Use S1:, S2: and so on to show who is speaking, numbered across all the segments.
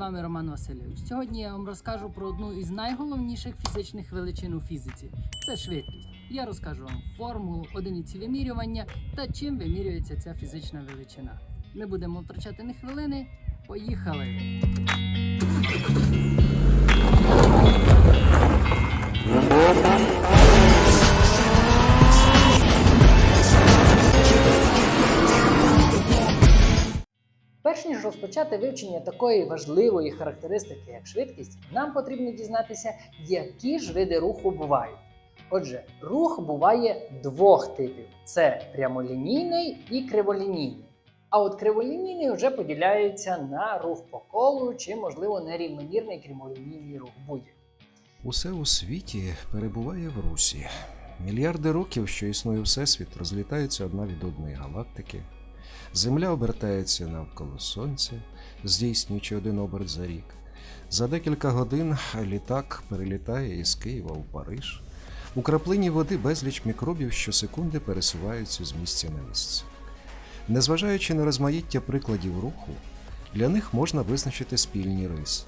S1: Вами Роман Васильович. Сьогодні я вам розкажу про одну із найголовніших фізичних величин у фізиці це швидкість. Я розкажу вам формулу, одиниці вимірювання та чим вимірюється ця фізична величина. Не будемо втрачати ні хвилини. Поїхали! Перш ніж розпочати вивчення такої важливої характеристики, як швидкість, нам потрібно дізнатися, які ж види руху бувають. Отже, рух буває двох типів: це прямолінійний і криволінійний. А от криволінійний вже поділяється на рух по колу чи, можливо, нерівномірний криволінійний рух будь-який.
S2: Усе у світі перебуває в русі. Мільярди років, що існує Всесвіт, розлітаються одна від одної галактики. Земля обертається навколо Сонця, здійснюючи один оберт за рік. За декілька годин літак перелітає із Києва у Париж. У краплині води безліч мікробів щосекунди пересуваються з місця на місце. Незважаючи на розмаїття прикладів руху, для них можна визначити спільні риси.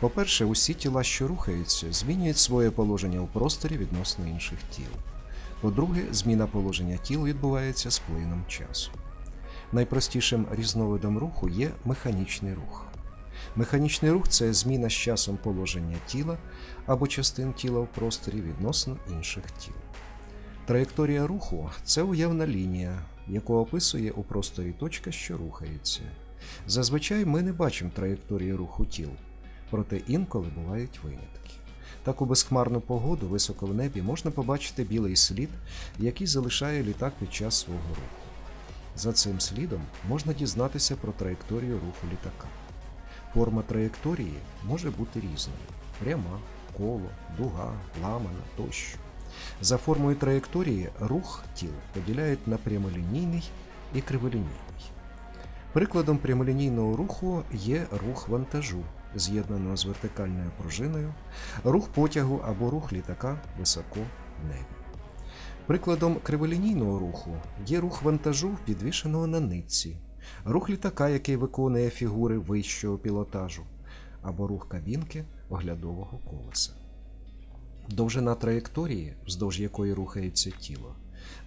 S2: По-перше, усі тіла, що рухаються, змінюють своє положення у просторі відносно інших тіл. По-друге, зміна положення тіл відбувається з плином часу. Найпростішим різновидом руху є механічний рух. Механічний рух це зміна з часом положення тіла або частин тіла в просторі відносно інших тіл. Траєкторія руху це уявна лінія, яку описує у просторі точка, що рухається. Зазвичай ми не бачимо траєкторії руху тіл, проте інколи бувають винятки. Так у безхмарну погоду високо в небі можна побачити білий слід, який залишає літак під час свого руху. За цим слідом можна дізнатися про траєкторію руху літака. Форма траєкторії може бути різною: пряма, коло, дуга, ламана тощо. За формою траєкторії рух тіл поділяють на прямолінійний і криволінійний. Прикладом прямолінійного руху є рух вантажу, з'єднаного з вертикальною пружиною, рух потягу або рух літака високо в небі. Прикладом криволінійного руху є рух вантажу, підвішеного на нитці, рух літака, який виконує фігури вищого пілотажу, або рух кабінки оглядового колеса. Довжина траєкторії, вздовж якої рухається тіло,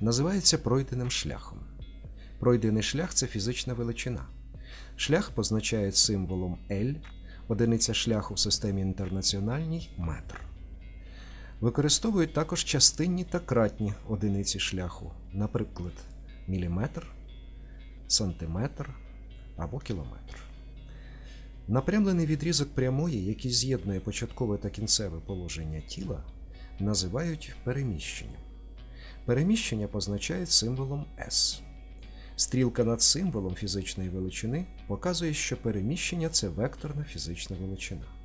S2: називається пройденим шляхом. Пройдений шлях це фізична величина. Шлях позначають символом L, одиниця шляху в системі інтернаціональній метр. Використовують також частинні та кратні одиниці шляху, наприклад, міліметр, сантиметр або кілометр. Напрямлений відрізок прямої, який з'єднує початкове та кінцеве положення тіла, називають переміщенням. Переміщення позначають символом S. Стрілка над символом фізичної величини показує, що переміщення це векторна фізична величина.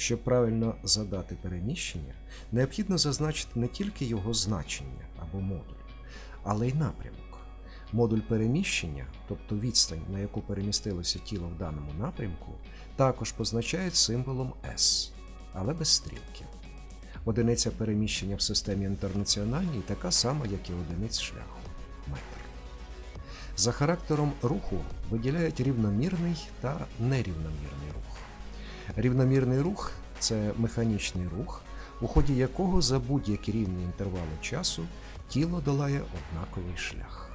S2: Щоб правильно задати переміщення, необхідно зазначити не тільки його значення або модуль, але й напрямок. Модуль переміщення, тобто відстань, на яку перемістилося тіло в даному напрямку, також позначають символом S, але без стрілки. Одиниця переміщення в системі інтернаціональній така сама, як і одиниць шляху метр. За характером руху виділяють рівномірний та нерівномірний рух. Рівномірний рух це механічний рух, у ході якого за будь-які рівні інтервали часу тіло долає однаковий шлях.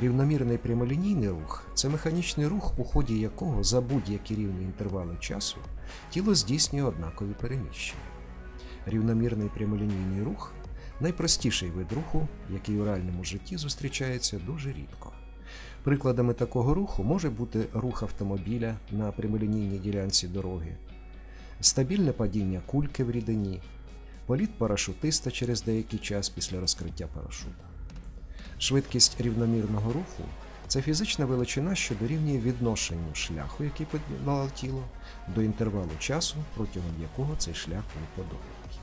S2: Рівномірний прямолінійний рух це механічний рух, у ході якого за будь-які рівні інтервали часу тіло здійснює однакові переміщення. Рівномірний прямолінійний рух найпростіший вид руху, який у реальному житті зустрічається дуже рідко. Прикладами такого руху може бути рух автомобіля на прямолінійній ділянці дороги, стабільне падіння кульки в рідині, політ парашутиста через деякий час після розкриття парашута. Швидкість рівномірного руху це фізична величина, що дорівнює відношенню шляху, який подолало тіло, до інтервалу часу, протягом якого цей шлях був подоланий.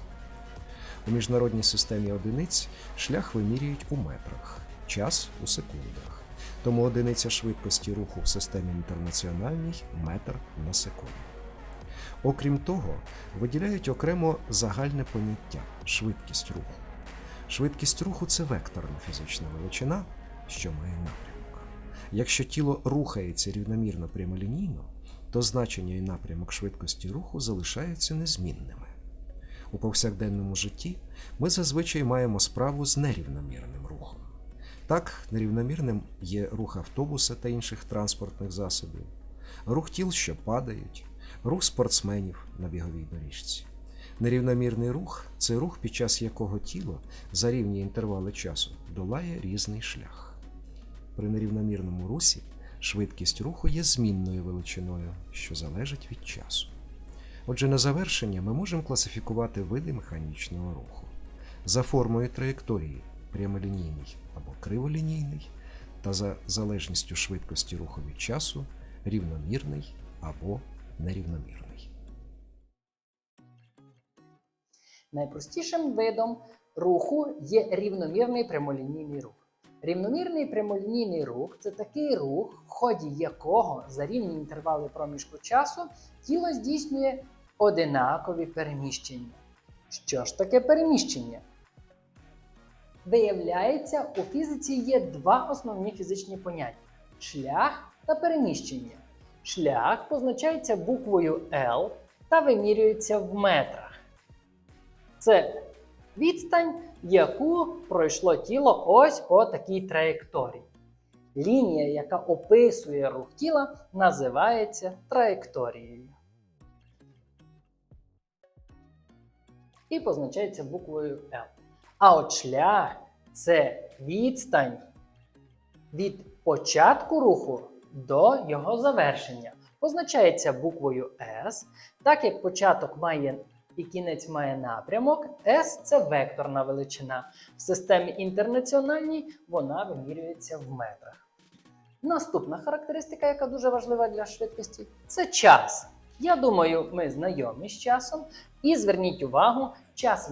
S2: У міжнародній системі одиниць шлях вимірюють у метрах, час у секундах. Тому одиниця швидкості руху в системі інтернаціональній метр на секунду. Окрім того, виділяють окремо загальне поняття швидкість руху. Швидкість руху це векторна фізична величина, що має напрямок. Якщо тіло рухається рівномірно прямолінійно, то значення і напрямок швидкості руху залишаються незмінними. У повсякденному житті ми зазвичай маємо справу з нерівномірним. Так, нерівномірним є рух автобуса та інших транспортних засобів, рух тіл, що падають, рух спортсменів на біговій доріжці. Нерівномірний рух це рух, під час якого тіло за рівні інтервали часу долає різний шлях. При нерівномірному русі швидкість руху є змінною величиною, що залежить від часу. Отже, на завершення ми можемо класифікувати види механічного руху за формою траєкторії прямолінійний або криволінійний, та за залежністю швидкості руху від часу рівномірний або нерівномірний.
S1: Найпростішим видом руху є рівномірний прямолінійний рух. Рівномірний прямолінійний рух це такий рух, в ході якого за рівні інтервали проміжку часу тіло здійснює одинакові переміщення. Що ж таке переміщення? Виявляється, у фізиці є два основні фізичні поняття: шлях та переміщення. Шлях позначається буквою L та вимірюється в метрах. Це відстань, яку пройшло тіло ось по такій траєкторії. Лінія, яка описує рух тіла, називається траєкторією. І позначається буквою L. А от шлях це відстань від початку руху до його завершення. Позначається буквою S, так як початок має і кінець має напрямок, S це векторна величина. В системі інтернаціональній вона вимірюється в метрах. Наступна характеристика, яка дуже важлива для швидкості, це час. Я думаю, ми знайомі з часом. І зверніть увагу, час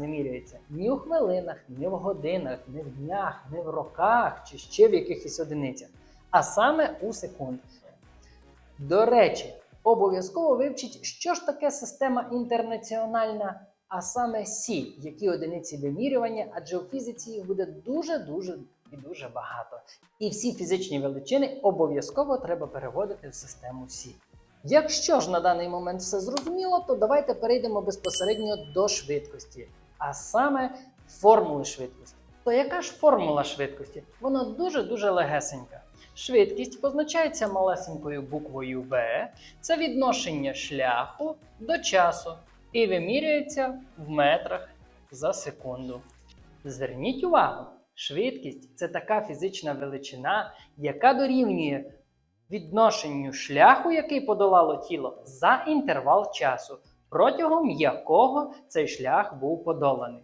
S1: не у хвилинах, не в годинах, не в днях, не в роках чи ще в якихось одиницях, а саме у секунд. До речі, обов'язково вивчіть, що ж таке система інтернаціональна, а саме Сі, які одиниці вимірювання, адже у фізиці їх буде дуже-дуже і дуже багато. І всі фізичні величини обов'язково треба переводити в систему Сі. Якщо ж на даний момент все зрозуміло, то давайте перейдемо безпосередньо до швидкості, а саме формули швидкості. То яка ж формула швидкості? Вона дуже-дуже легесенька. Швидкість позначається малесенькою буквою V, це відношення шляху до часу і вимірюється в метрах за секунду. Зверніть увагу, швидкість це така фізична величина, яка дорівнює відношенню шляху, який подолало тіло, за інтервал часу, протягом якого цей шлях був подоланий.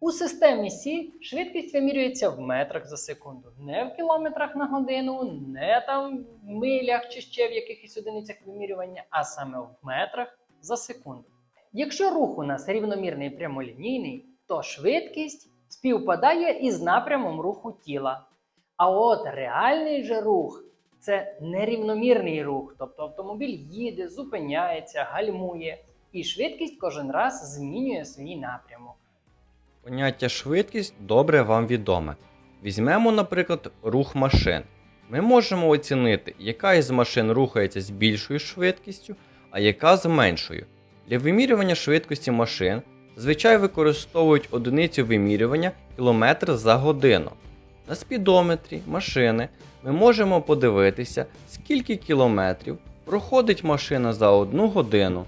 S1: У системі Сі швидкість вимірюється в метрах за секунду, не в кілометрах на годину, не там в милях чи ще в якихось одиницях вимірювання, а саме в метрах за секунду. Якщо рух у нас рівномірний і прямолінійний, то швидкість співпадає із напрямом руху тіла. А от реальний же рух це нерівномірний рух, тобто автомобіль їде, зупиняється, гальмує, і швидкість кожен раз змінює свій напрямок.
S3: Поняття швидкість добре вам відоме. Візьмемо, наприклад, рух машин. Ми можемо оцінити, яка із машин рухається з більшою швидкістю, а яка з меншою. Для вимірювання швидкості машин зазвичай використовують одиницю вимірювання км за годину. На спідометрі машини ми можемо подивитися, скільки кілометрів проходить машина за одну годину.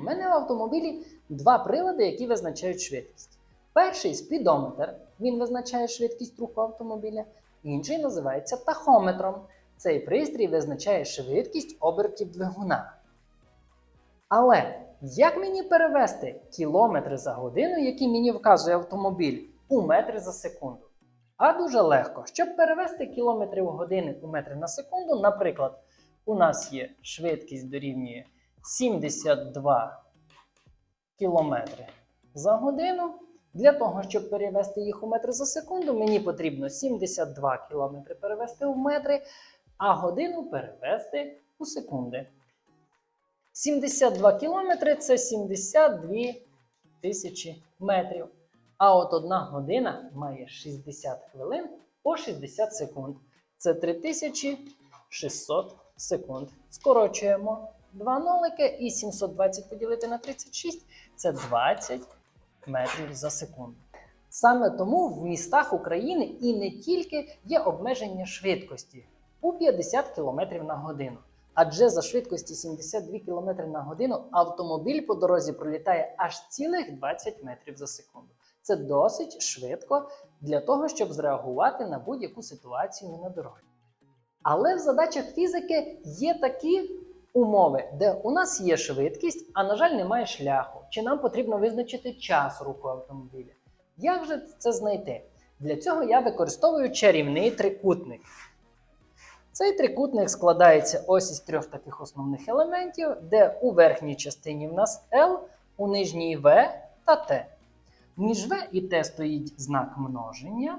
S1: У мене в автомобілі два прилади, які визначають швидкість. Перший спідометр, він визначає швидкість руху автомобіля, інший називається тахометром. Цей пристрій визначає швидкість обертів двигуна. Але як мені перевести кілометри за годину, які мені вказує автомобіль, у метри за секунду? А дуже легко. Щоб перевести кілометри в години у метри на секунду, наприклад, у нас є швидкість дорівнює 72 кілометри за годину. Для того, щоб перевести їх у метри за секунду, мені потрібно 72 кілометри перевести у метри, а годину перевести у секунди. 72 кілометри це 72 тисячі метрів. А от одна година має 60 хвилин по 60 секунд. Це 3600 секунд. Скорочуємо два нолики і 720 поділити на 36 це 20 метрів за секунду. Саме тому в містах України і не тільки є обмеження швидкості у 50 км на годину. Адже за швидкості 72 км на годину автомобіль по дорозі пролітає аж цілих 20 метрів за секунду. Це досить швидко для того, щоб зреагувати на будь-яку ситуацію на дорозі. Але в задачах фізики є такі умови, де у нас є швидкість, а на жаль, немає шляху, чи нам потрібно визначити час руху автомобіля. Як же це знайти? Для цього я використовую чарівний трикутник. Цей трикутник складається ось із трьох таких основних елементів, де у верхній частині в нас L, у нижній V та T. Між V і T стоїть знак множення,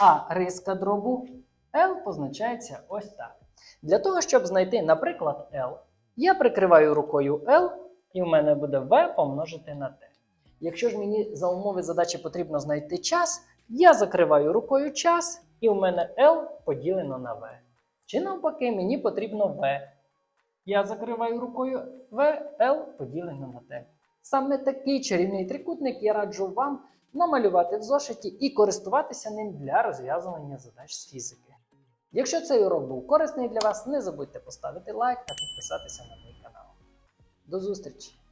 S1: а риска дробу L позначається ось так. Для того, щоб знайти, наприклад, L, я прикриваю рукою L, і в мене буде V помножити на T. Якщо ж мені за умови задачі потрібно знайти час, я закриваю рукою час, і в мене L поділено на V. Чи навпаки, мені потрібно V. Я закриваю рукою V, L поділено на T. Саме такий чарівний трикутник я раджу вам намалювати в зошиті і користуватися ним для розв'язування задач з фізики. Якщо цей урок був корисний для вас, не забудьте поставити лайк та підписатися на мій канал. До зустрічі!